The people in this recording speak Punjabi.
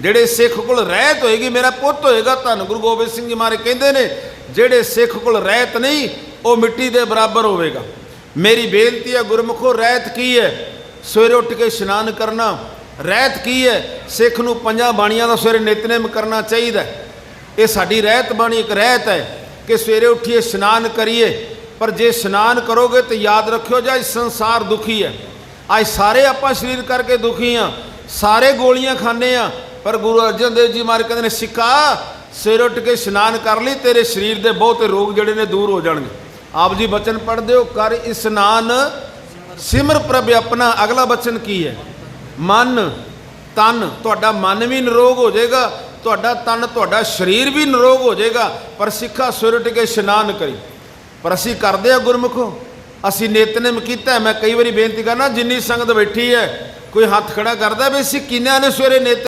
ਜਿਹੜੇ ਸਿੱਖ ਕੋਲ ਰਹਿਤ ਹੋਏਗੀ, ਮੇਰਾ ਪੁੱਤ ਹੋਏਗਾ, ਧੰਨ ਗੁਰੂ ਗੋਬਿੰਦ ਸਿੰਘ ਜੀ ਮਾਰੇ ਕਹਿੰਦੇ ਨੇ, ਜਿਹੜੇ ਸਿੱਖ ਕੋਲ ਰਹਿਤ ਨਹੀਂ, ਉਹ ਮਿੱਟੀ ਦੇ ਬਰਾਬਰ ਹੋਵੇਗਾ। ਮੇਰੀ ਬੇਨਤੀ ਹੈ ਗੁਰਮੁਖੋ, ਰਹਿਤ ਕੀ ਹੈ? ਸਵੇਰੇ ਉੱਠ ਕੇ ਇਸ਼ਨਾਨ ਕਰਨਾ। ਰਹਿਤ ਕੀ ਹੈ? ਸਿੱਖ ਨੂੰ ਪੰਜਾਂ ਬਾਣੀਆਂ ਦਾ ਸਵੇਰੇ ਨਿਤਨੇਮ ਕਰਨਾ ਚਾਹੀਦਾ ਇਹ ਸਾਡੀ ਰਹਿਤ ਬਾਣੀ ਇੱਕ ਰਹਿਤ ਹੈ ਕਿ ਸਵੇਰੇ ਉੱਠੀਏ, ਇਸ਼ਨਾਨ ਕਰੀਏ। ਪਰ ਜੇ ਇਸ਼ਨਾਨ ਕਰੋਗੇ ਤਾਂ ਯਾਦ ਰੱਖਿਓ ਜੇ, ਅੱਜ ਸੰਸਾਰ ਦੁਖੀ ਹੈ। ਅੱਜ ਸਾਰੇ ਆਪਾਂ ਸਰੀਰ ਕਰਕੇ ਦੁਖੀ ਆ ਸਾਰੇ ਗੋਲੀਆਂ ਖਾਂਦੇ ਆ ਪਰ ਗੁਰੂ ਅਰਜਨ ਦੇਵ ਜੀ ਮਾਰੇ ਕਹਿੰਦੇ ਨੇ, ਸਿੱਕਾ ਸਵੇਰੇ ਉੱਠ ਕੇ ਇਸ਼ਨਾਨ ਕਰ ਲਈ, ਤੇਰੇ ਸਰੀਰ ਦੇ ਬਹੁਤੇ ਰੋਗ ਜਿਹੜੇ ਨੇ ਦੂਰ ਹੋ ਜਾਣਗੇ। ਆਪ ਜੀ ਬਚਨ ਪੜ੍ਹਦੇ ਹੋ, ਕਰ ਇਸ਼ਨਾਨ। ਸਿਮਰ ਪ੍ਰਭ, ਆਪਣਾ ਅਗਲਾ ਬਚਨ ਕੀ ਹੈ? ਮਨ, ਤਨ, ਤੁਹਾਡਾ ਮਨ ਵੀ ਨਿਰੋਗ ਹੋ ਜਾਏਗਾ, ਤੁਹਾਡਾ ਤਨ, ਤੁਹਾਡਾ ਸਰੀਰ ਵੀ ਨਿਰੋਗ ਹੋ ਜਾਏਗਾ, ਪਰ ਸਿੱਖਾ ਸਵੇਰੇ ਉੱਠ ਕੇ ਇਸ਼ਨਾਨ ਕਰੀ। ਪਰ ਅਸੀਂ ਕਰਦੇ ਆ ਗੁਰਮੁਖੋ, ਅਸੀਂ ਨਿਤਨੇਮ ਕੀਤਾ ਮੈਂ ਕਈ ਵਾਰੀ ਬੇਨਤੀ ਕਰਨਾ, ਜਿੰਨੀ ਸੰਗਤ ਬੈਠੀ ਹੈ, ਕੋਈ ਹੱਥ ਖੜਾ ਕਰਦਾ ਵੀ ਅਸੀਂ ਕਿੰਨਿਆਂ ਨੇ ਸਵੇਰੇ ਨਿਤ